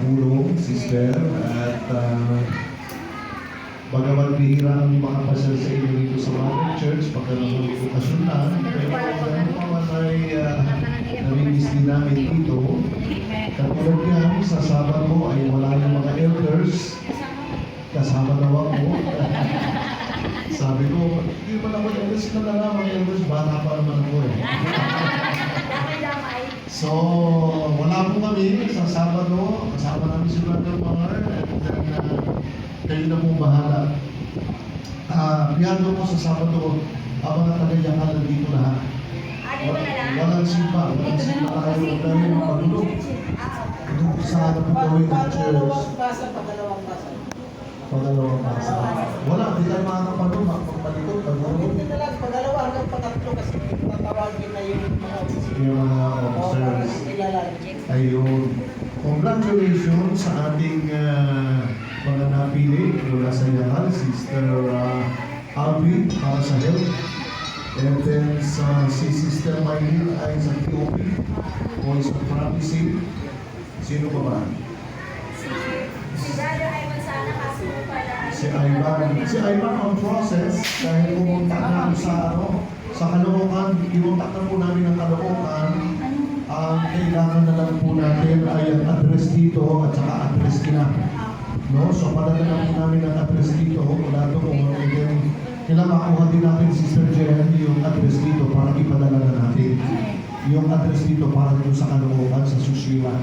nakatulong, sister, at uh, bagamat bihira ang makapasyal sa inyo dito sa Mother Church, pagkaroon ng okasyon na, pero ganun pa man ay uh, namimiss din namin dito. Katulad niyan, sa Sabado ay wala yung mga elders, kasama daw ako. Sabi ko, hindi ba naman elders na na lang, mga elders, bata pa naman ako eh. So, wala po kami. Sa Sabado, kasama namin si Brother Mar, and then uh, kayo na pong bahala. Ah, piyado po sa Sabado, ang mga tagayakan dito lahat. Walang simpa, walang simpa tayo, dahil yung pagulog. Doon sa ano po gawin ng church, Pangalawang basa, pangalawang basa. Pangalawang basa. Wala, di tayo makakapanood, magpapalikot, pagulog. Hindi na lang, pangalawa hanggang pangatlo kasi tatawagin na yung mga Yung mga O, para officers. Ayun. Congratulations sa ating uh, mga napili mula sa Yakal, Sister uh, Alvin para sa health. And then sa si Sister Maylin ay sa POP, Voice of Promising. Sino pa ba? Si Ivan. Si Ivan on process dahil pumunta na sa ano, sa Caloocan, pinunta na po namin ang Caloocan. Ang kailangan na lang po natin ay ang address dito at saka address kina. No? So padala na po namin ang address dito mula doon. And then, kailangan makuha din natin Sister Jen yung address dito para ipadala na natin. Yung address dito para dito sa Caloocan, sa Susila.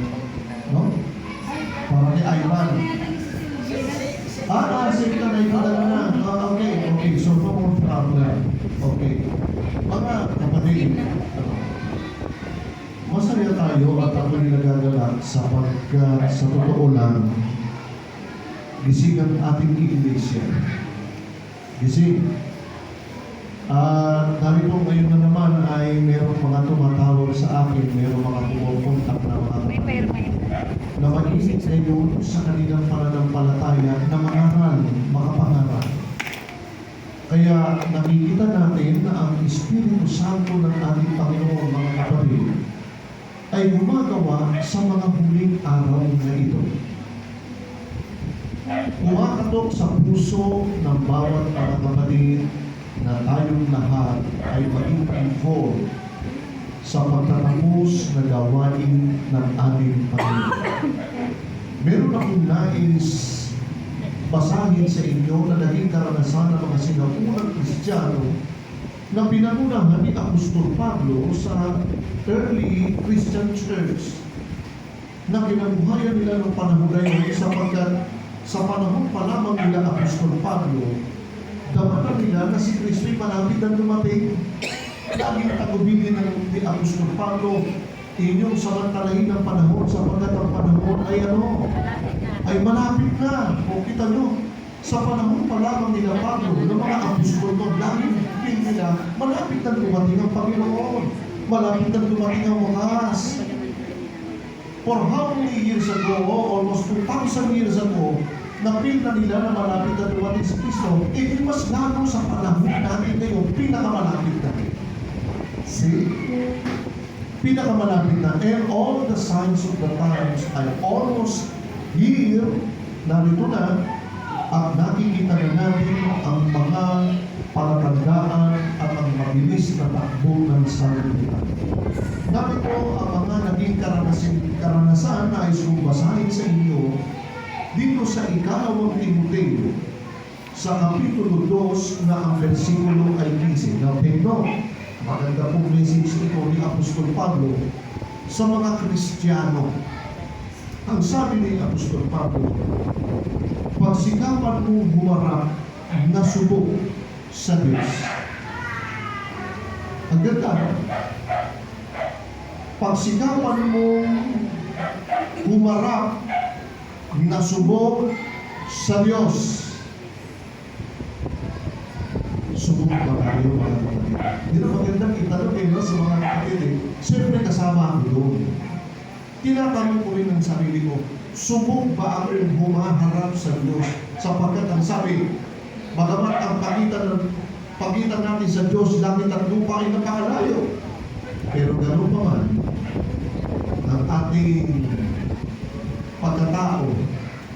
No? Para kay Ivan. Ah, ah, ka na ipadala na. Ah, okay, okay. So, no more problem. Okay. Mga kapatid, masaya tayo at ako'y nagagalak sapagkat sa totoo lang, gising ang ating iglesia. Gising. At narito ngayon na naman ay merong mga tumatawag sa akin, merong mga pumupuntak na mga May kapatid perma yun. na ngayon sa kanilang pananampalataya na mangaral, makapangaral. Kaya nakikita natin na ang Espiritu Santo ng ating Panginoon, mga kapatid, ay gumagawa sa mga huling araw na ito. Kumakatok sa puso ng bawat mga kapatid na tayong lahat ay maging involved sa pagtatapos na gawain ng ating Panginoon. Meron akong nais basahin sa inyo na naging karanasan ng mga sinaunang Kristiyano na pinagunahan ni Apostol Pablo sa early Christian church na kinabuhayan nila ng panahon na yun sapagkat sa panahon pa lamang nila Apostol Pablo, damatan nila na si Kristo'y malapit na dumating. Laging tagubili ng ni Apostol Pablo, inyong samantalahin ng panahon sapagkat ang panahon ay ano, ay malapit na. O kita nyo, sa panahon pa lamang nila Pablo, ng mga apostol laging feel nila, malapit na dumating ang Panginoon. Malapit na dumating ang wakas. For how many years ago, almost 2,000 years ago, na-feel na nila na malapit na dumating si Kristo, eh mas lalo sa panahon natin ngayon, pinakamalapit na. See? Pinakamalapit na. And all the signs of the times are almost here, narito na, at nakikita na natin ang mga palatandaan at ang mabilis na takbo ng sanlibutan. Narito ang mga naging karanasan, karanasan na ay subasahin sa inyo dito sa ikalawang Timoteo sa Kapitulo 2 na ang versikulo ay 15. Now, take note, maganda pong message ito ni Apostol Pablo sa mga Kristiyano. Ang sabi ni Apostol Pablo, pagsikapan mo humarap na subok sa Diyos. Ang ganda, no? pagsikapan mo humarap na subok sa Diyos. Ba tayo mga kapatid? Hindi na magandang itanong eh, no, sa mga kapatid eh. Siyempre kasama ako doon. Tinatanong ko rin ang sarili ko, subok ba akong humaharap sa Diyos? Sapagkat ang sabi, bagamat ang pagitan ng pagitan natin sa Diyos, langit at lupa ay napakalayo. Pero gano'n pa man, ang ating pagkatao,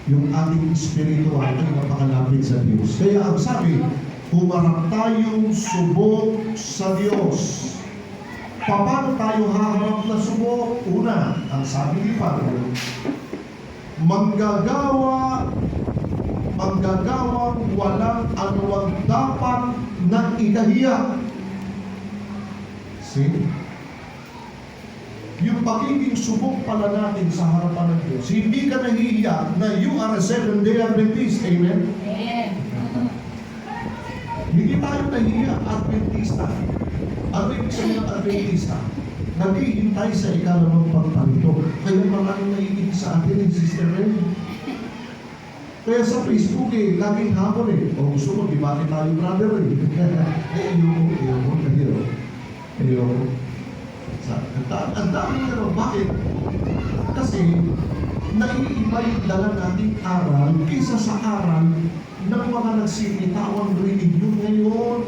yung ating spiritual ay napakalapit sa Diyos. Kaya ang sabi, humarap tayong subok sa Diyos. Paano tayo haharap na subok? Una, ang sabi ni Pablo, manggagawa manggagawang walang anuwang dapat ng ikahiya. See? Yung pagiging subok pala natin sa harapan ng Diyos, hindi ka nahihiya na you are a seven-day Adventist. Amen? Hindi tayo nahihiya, Adventista. Ano ibig sabihin ng Adventista? Naghihintay sa ikalimang pagpanito. Kaya maraming naiinit sa atin, eh, Sister Ren. Kaya sa Facebook eh, laging hapon eh. O gusto mo, di ba tayo brother eh. eh, ayoko, ayoko, ayoko. Ayoko. Sa, ang, da- ang dami ano, bakit? Kasi, naiiba yung dala nating aral kaysa sa aral ng mga nagsinitawang religion ngayon.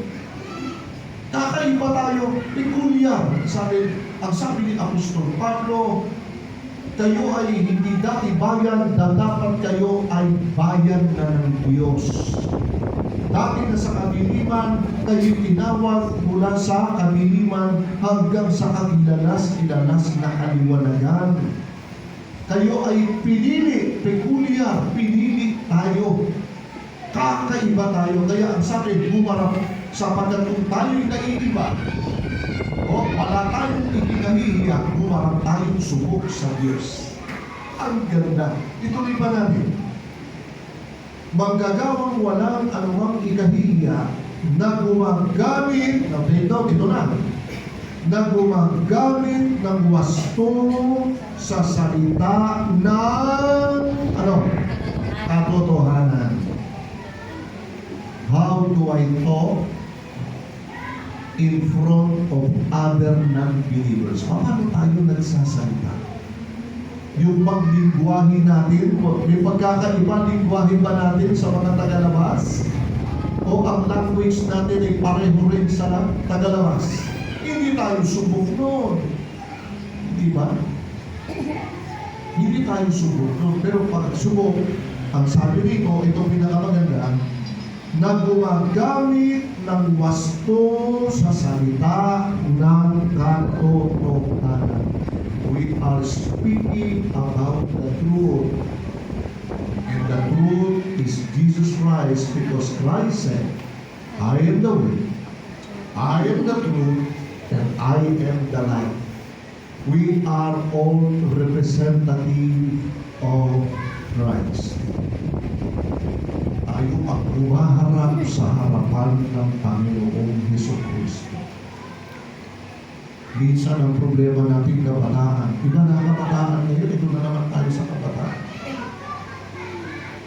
Kakaiba tayo, peculiar. Sabi, ang sabi ni Apostol Pablo, kayo ay hindi dati bayan na dapat kayo ay bayan na ng Diyos. Dati na sa kadiliman, kayo tinawag mula sa kadiliman hanggang sa kagilalas-gilalas na kaliwanagan. Kayo ay pinili, peculiar, pinili tayo. Kakaiba tayo. Kaya ang sabi, bumarap sapagkat kung tayo'y naiiba, o wala tayong ikinahihiya, bumarap tayong subok sa Diyos. Ang ganda. Ituloy pa natin. Manggagawang walang anumang ikahihiya na gumagamit, na ito, ito na, na gumagamit ng wasto sa salita ng, ano, katotohanan. How do I talk in front of other non-believers? Paano tayo nagsasalita? Yung paglingwahe natin, may pagkakaiba lingwahe ba natin sa mga tagalabas? O ang language natin ay pareho rin sa tagalabas? Hindi tayo subok noon. Di ba? Hindi tayo subok noon. Pero pag subok, ang sabi rito, itong pinakamaganda, na gumagamit ng wasto sa salita ng katotohanan. We are speaking about the truth. And the truth is Jesus Christ because Christ said, I am the way, I am the truth, and I am the light. We are all representative of Christ tayo ang sa harapan ng Panginoong Heso Kristo. Minsan ang problema natin kabataan, iba na kabataan ngayon, ito na naman tayo sa kabataan.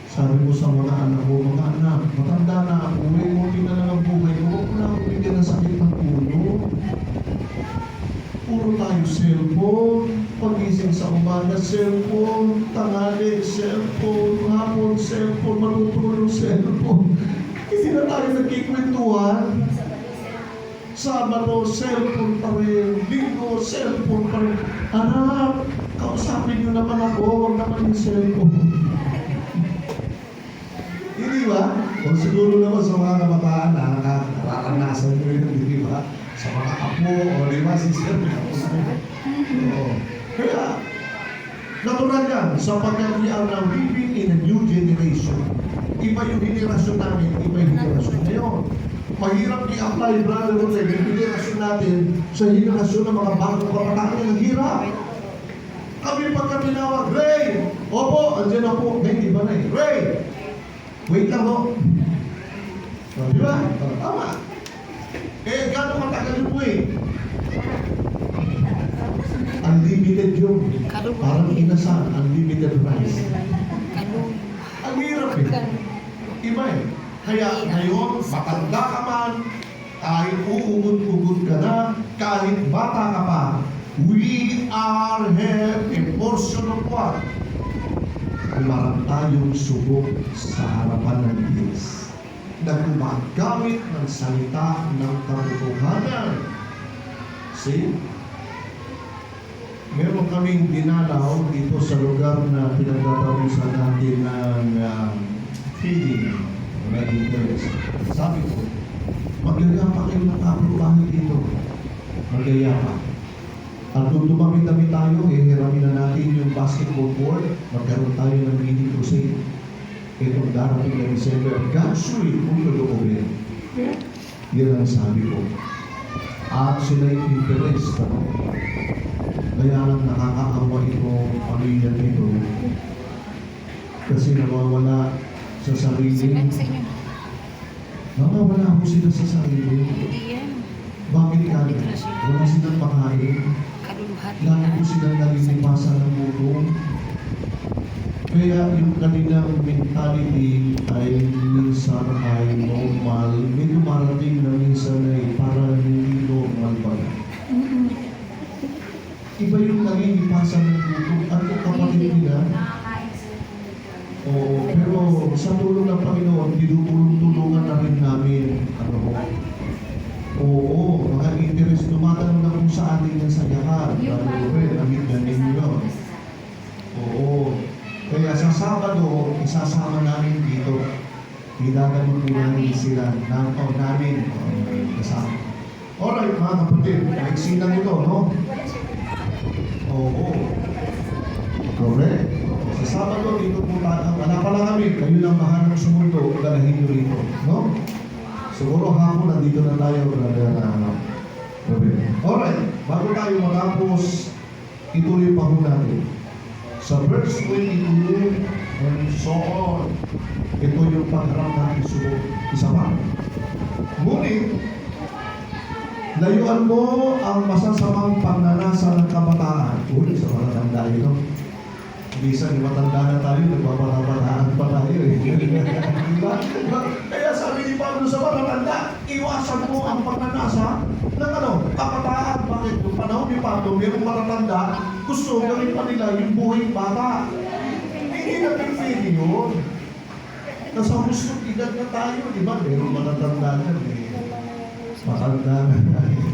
Sabi mo sa mga anak mo, mga anak, matanda na ako, may munti na lang ang buhay ko, huwag mo na ako bigyan ng sakit ng ulo. Puro tayo cellphone, pagising sa umaga, cellphone, tangali, cellphone, hapon, cellphone, matutulog, cellphone. Hindi na tayo nagkikwentuhan. Sabado, cellphone pa rin. Linggo, cellphone pa rin. Anak, kausapin niyo naman ako, huwag naman yung cellphone. Hindi ba? O siguro naman sa mga kabataan, nakakaranas nyo yun, di ba? Sa mga apo, o di ba, sister? Oo. Kaya, natural yan, sapagkat we are now living in a new generation. Iba yung henerasyon namin, iba yung henerasyon ngayon. Mahirap i-apply, brother Jose, yung henerasyon natin sa henerasyon ng mga bagong kabataan. Ang hirap. Kami pagka tinawag, Ray! Opo, andyan na po. Hindi, di ba na eh? Ray! Wait lang ho. O, di ba? Tama. Eh, gano'ng katagal yung wait? Unlimited yun. Parang inasal, unlimited rice. Ang hirap eh. Iba eh. Kaya ngayon, matanda ka man, kahit uugod-ugod ka na, kahit bata ka pa, we are have a portion of what? Umarap tayong subok sa harapan ng Diyos na gumagamit ng salita ng katotohanan. See? meron kaming dinalaw dito sa lugar na pinagtatapusan natin ng um, feeding na interest. Sabi ko, magyayapa kayo ng kapitbahay dito. Magyayapa. At kung tumami-tami tayo, eh, hiramin na natin yung basketball court, magkaroon tayo ng mini crusade. Itong darating na December, God's will, kung lulukobin. Yan ang sabi ko. At sila'y interest. Ano? Kaya lang nakakaawa itong pamilya nito. Kasi nawawala sa sarili. Sinan sa inyo. Nawawala ko sila sa sarili. Hindi yan. Bakit kaya? Wala silang makain. Kaluluhan. Lagi ko silang nalilipasan ng mulong. Kaya yung kanilang mentality ay minsan ay normal. May dumarating na minsan ay parang hindi normal ba? Iba yung nalilipasan ng mulong. Ano kapatid nila? Oo, pero sa tulong ng Panginoon, tinutulong-tulungan na rin namin. Ano ho? Oo, mga interest, tumatanong na kung sa atin yan sa yakan. Lalo rin, namit na ninyo. Oo. Kaya sa Sabado, isasama namin dito. Idadalo po namin sila ng oh, namin oh, kasama. Alright, mga kapatid, maiksi lang ito, no? Oo. Correct. Sa Sabado, dito po tayo. Wala pa lang kami. Kayo lang mahal ng sumundo. Dalahin nyo rito. No? Siguro hapon nandito na tayo, brother. Robin. Alright. Bago tayo matapos, ituloy pa ho natin. Sa verse 22 and so on, ito yung pagharap natin subok. Isa pa. Ngunit, layuan mo ang masasamang pagnanasa ng kabataan. Uy, sa mga tanda ito. Minsan, matanda na tayo, nagpapatabataan pa tayo eh. diba? Kaya sabi ni Pablo sa mga tanda, iwasan mo ang pagnanasa ng ano, kabataan. Bakit? Yung panahon ni Pablo, mayroong matatanda, gusto gawin pa nila yung buhay bata. Hindi na pinili yun. Nasa hustong edad na tayo, di ba? Mayroong matatanda na eh. Matanda na tayo.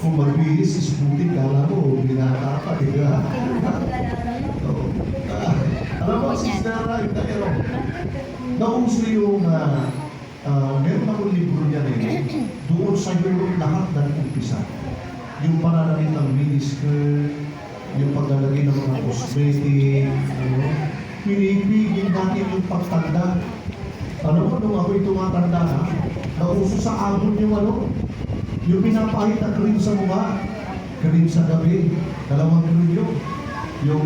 Kung magbihis, isputin, kala mo, binata pa, di ba? Alam mo, Sister Rai, tayo, nauso yung, ah, ah, meron akong libro niya eh, doon sa Europe lahat ng umpisa. Yung pananamit ng miniskirt, yung paglalagay ng mga cosmetic, ano, pinipigil natin yung pagtanda. Ano mo, nung ako'y tumatanda na, nauso sa amon yung ano, yung pinapahit na cream sa mukha, cream sa gabi, dalawang cream yun. Yung,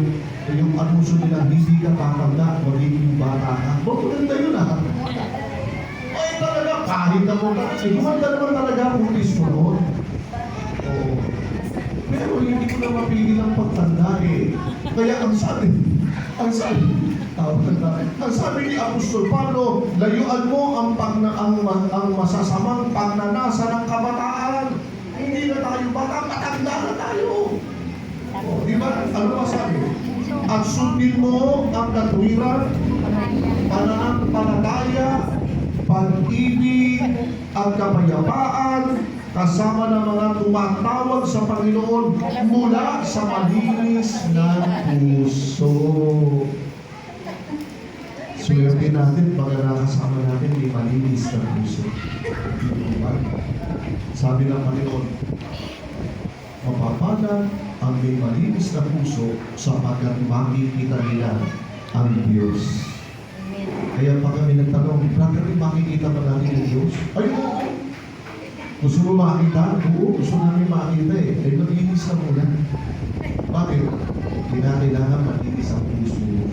yung anunso nila, hindi ka tatanda, magiging bata ka. Maganda yun ah. Ay talaga, kahit na mo ka, eh, gumanda naman talaga ang pulis mo noon. Oo. Pero hindi ko na mapigil ang pagtanda eh. Kaya ang sabi, ang sabi, ang sabi ni Apostol Pablo, layuan mo ang, pagna, ang, ang masasamang pagnanasa ng kabataan. Hindi na tayo bata, matanda na tayo. O, di ba? Ano ba sabi? At sundin mo ang katwiran, pananampalataya, pag-ibig, at kapayapaan, kasama ng mga tumatawag sa Panginoon mula sa malinis na puso. Swerte natin pag nakasama natin may malinis na puso. Sabi ng Panginoon, mapapala ang may malinis na puso sapagkat makikita nila ang Diyos. Kaya pag kami nagtanong, bakit makikita ba natin ang Diyos? Ay, oo. Gusto mo makita? Oo, gusto namin makita eh. Ay, malinis na muna. Bakit? Kinakailangan malinis ang puso mo.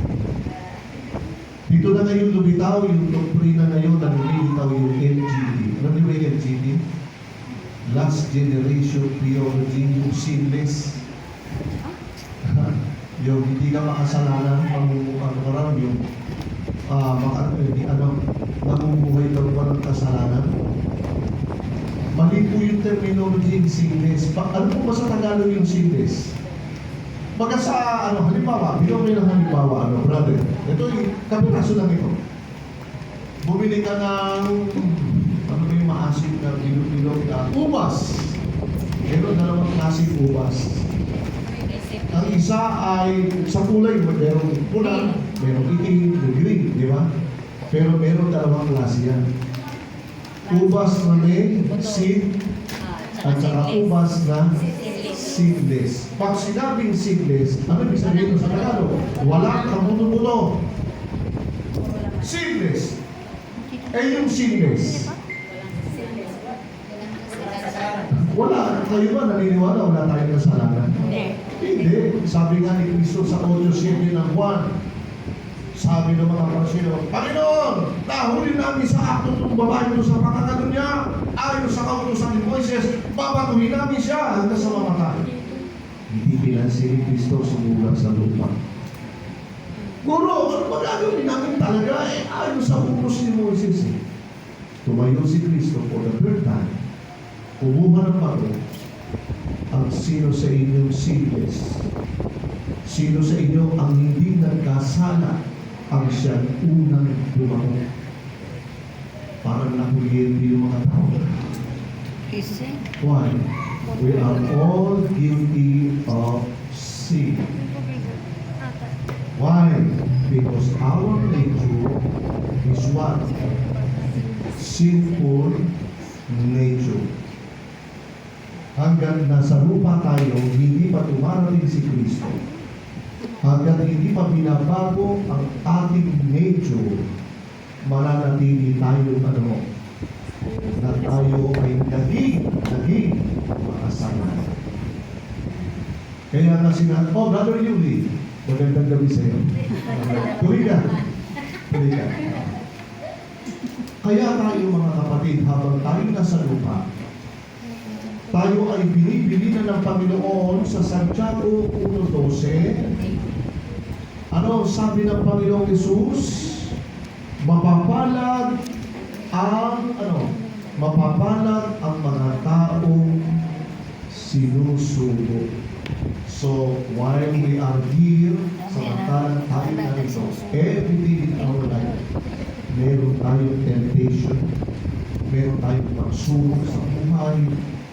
Dito na ngayon lumitaw yung doktrina ngayon na lumilitaw yung LGBT. Ano di ba yung LGBT? Last Generation Theology, yung sinless. yung hindi ka makasalanan, mamumukan ka raw yung ah maka, eh, ano, namumuhay daw pa ng kasalanan. Mali po yung terminology yung sinless. Pa, ano po ba sa Tagalog yung sinless? Baga sa, ano, halimbawa, bigyan mo ng halimbawa, ano, brother. Ito yung kapiraso lang ito. Bumili ka ng, ano yung maasim na bilog-bilog na ubas. Meron dalawang klaseng ubas. Ang isa ay sa kulay, merong pula, merong itim, may green, di ba? Pero meron dalawang klase yan. Ubas na may seed at saka ubas na seedless. Pag sinabing seedless, ano ibig sabihin sa Tagalog? Walang kamuno-muno. Seedless. Eh yung seedless, wala. Kayo ba naniniwala wala tayong kasalanan? Hindi. Sabi nga ni Kristo sa 8.7 ng 1, sabi ng mga parsino, Panginoon, nahuli namin sa akto ng babae ito sa pangangalo niya. Ayon sa kautusan ni Moises, babatuhin namin siya hanggang sa mamatay. Hindi pinansin ni Kristo sumulat sa lupa. Guro, ano ba gagawin namin talaga? Eh, ayon sa utos ni Moises. Eh. Tumayo si Kristo for the third time. Kumuha ng ang sino sa inyong sinless. Sino sa inyo ang hindi nagkasala ang siyang unang bumangon. Parang nakulitin yung mga tao. Why? We are all guilty of sin. Why? Because our nature is what? Sinful nature. Hanggang nasa lupa tayo, hindi pa tumarating si Kristo. Hanggang hindi pa binabago ang ating nature, mananatili tayo ano, na tayo ay naging, naging makasama. Kaya nga sinabi, oh, Brother Yuli, magandang gabi sa iyo. Tuloy ka. Tuloy ka. Kaya tayo mga kapatid, habang tayo nasa lupa, tayo ay binibili na ng Panginoon sa Santiago 1.12. Ano sabi ng Panginoong Yesus? Mapapalad ang ano? Mapapalad ang mga taong sinusubo. So, while we are here, samantalang tayo narito, everything in our life, meron tayong temptation, meron tayong pagsubok sa buhay,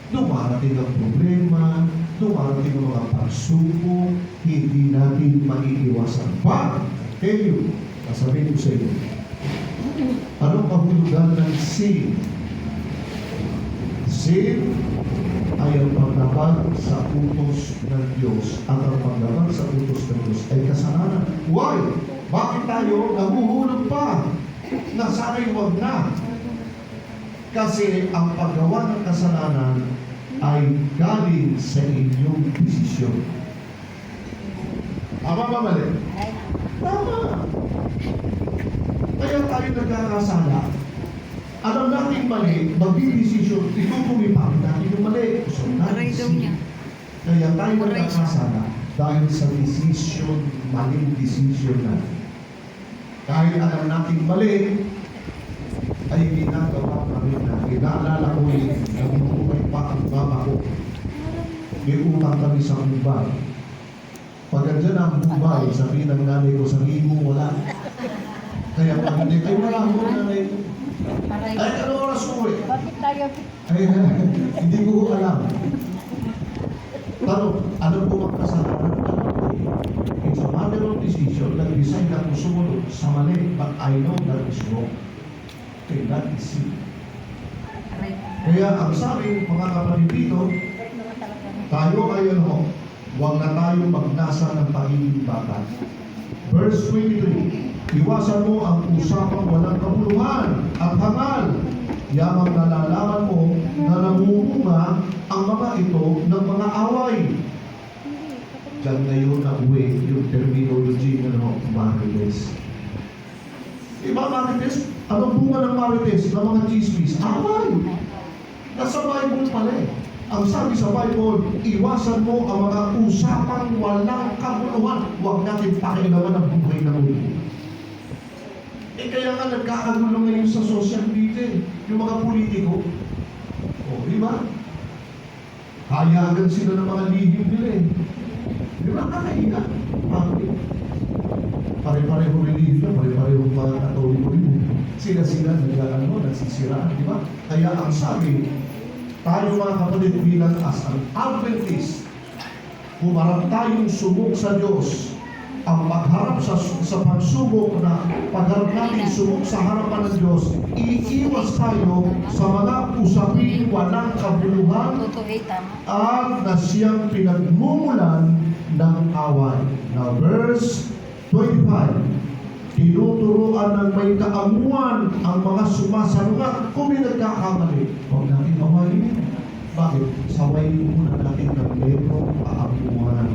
dumarating ang problema, dumarating ang mga pagsubok, hindi natin maiiwasan. But, tell you, sasabihin ko sa inyo, anong kahulugan ng sin? Sin ay ang paglabag sa utos ng Diyos. At ang paglabag sa utos ng Diyos ay kasalanan. Why? Bakit tayo naguhulog pa? Na sana'y huwag na. Kasi ang paggawa ng kasalanan ay galing sa inyong desisyon. Tama ba mali? Tama. Kaya tayo nagkakasala. Alam natin mali, magdidesisyon, itutulipang natin yung mali. So, Aray daw niya. Kaya tayo nagkakasala dahil sa desisyon, maling desisyon natin. Kahit alam natin mali, ay ginagawa namin natin. Naalala ko yun, nabubuhay pa ang mama ko. May utang kami sa Mumbai. Pag andyan ang Mumbai, sabihin ng nanay ko, sabihin mo wala. Kaya pag hindi, ay wala mo nanay ko. Ay, ano oras uwi? Bakit tayo? Ay, hindi ko alam. Pero, ano po ang kasalanan? It's a matter of decision. Nag-decide ako sumunod sa mali, but I know that is wrong. Okay, that is sin. Kaya ang sabi, mga kapatid dito, tayo ay ano, huwag na tayo magnasa ng pagiging bata. Verse 23, Iwasan mo ang usapang walang kabuluhan at hangal. Yamang nalalaman mo na namumunga ang mga ito ng mga away. Diyan na uwi yung terminology ng ano, marites. Iba marites, anong bunga ng marites ng mga chismis? Away! Nasa Bible pala eh. Ang sabi sa Bible, iwasan mo ang mga usapang walang kabuluhan. Huwag natin pakialaman ang buhay ng ulo. Eh kaya nga nagkakagulo ngayon sa social media eh. Yung mga politiko. O, di ba? Hayagan sila ng mga lihim nila eh. Di ba? Kakahiya. Bakit? Pare-pareho religion, pare-pareho mga katoliko rin. Sila-sila nag-ano, nagsisiraan, di ba? Kaya ang sabi, tayo mga kapatid bilang as an Adventist, humarap tayong sumuk sa Diyos, ang pagharap sa, sa pagsubok na pagharap natin sumuk sa harapan ng Diyos, iiwas tayo sa mga usaping walang kabuluhan at na siyang pinagmumulan ng away. Now, verse 25. Tinuturuan ng may kaamuan ang mga sumasalungat kung may nagkakamali. Huwag natin awayin. Bakit? Sawayin muna natin ng merong kaamuan.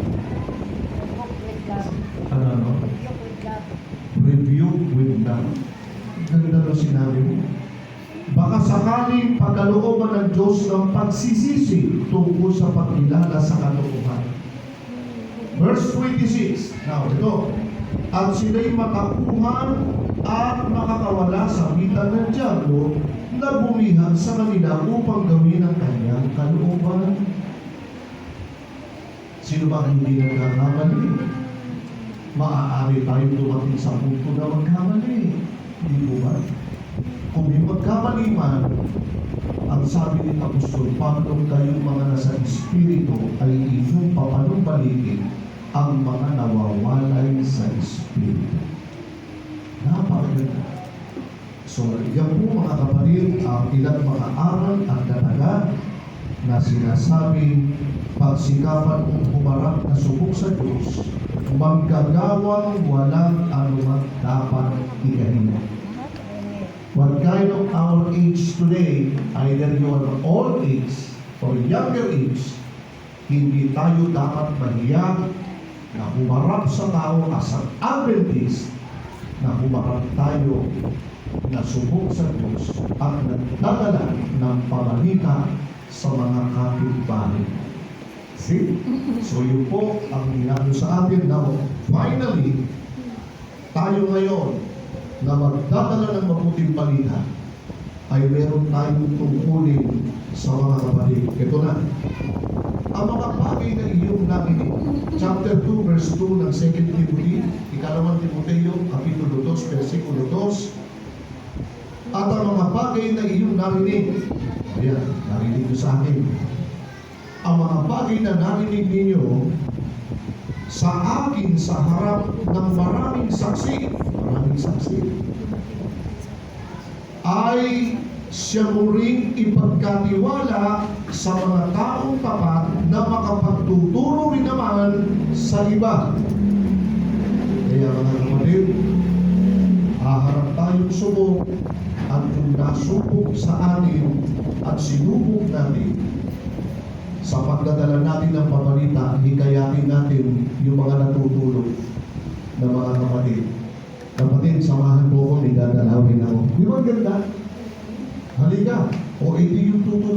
Ano, ano? Rebuke with love. Ganda na sinabi mo. Baka sakaling pagkalooban ng Diyos ng pagsisisi tungkol sa pagkilala sa katotohanan. Verse 26. Now, ito. At sila'y makakuhan at makakawala sa mitan ng Diablo na bumihan sa kanila upang gawin ang kanyang kalooban. Sino ba hindi nagkakamali? Maaari tayo dumating sa punto na magkamali. Hindi po ba? Kung may magkamali man, ang sabi ni Apostol Pablo, kayong mga nasa Espiritu ay inyong papanumbalikin ang mga nawawalay sa Espiritu. Napakaganda. So, yan po mga kapatid, ang ilang mga aral at dalaga na sinasabi pagsikapan mong humarap na subok sa Diyos, manggagawang walang anumang dapat ikahin. What kind of our age today, either you are old age or younger age, hindi tayo dapat mahiya na humarap sa tao as an Adventist na humarap tayo na subok sa Diyos at nagdadala ng pabalita sa mga kapitbahay. See? So yun po ang ginagawa sa atin. Now, finally, tayo ngayon na magdadala ng mabuting balita ay meron tayong tungkulin sa mga kapatid. Ito na. Ang mga bagay na iyong narinig. Chapter 2, verse 2 ng 2 Timothy, ikalawang Timoteo, kapitulo 2, versikulo 2. At ang mga bagay na iyong narinig. Ayan, narinig nyo sa akin. Ang mga bagay na narinig ninyo sa akin sa harap ng maraming saksi, maraming saksi, ay siya mo ipagkatiwala sa mga taong tapat na makapagtuturo rin naman sa iba. Kaya mga kapatid, haharap tayong subok at kung nasubok sa atin at sinubok natin sa pagdadala natin ng pabalita, hikayatin natin yung mga natutulog na mga kapatid. Kapatid, samahan po ko, may dadalawin ako. Di ba ganda? Halika. O hindi yung tutulog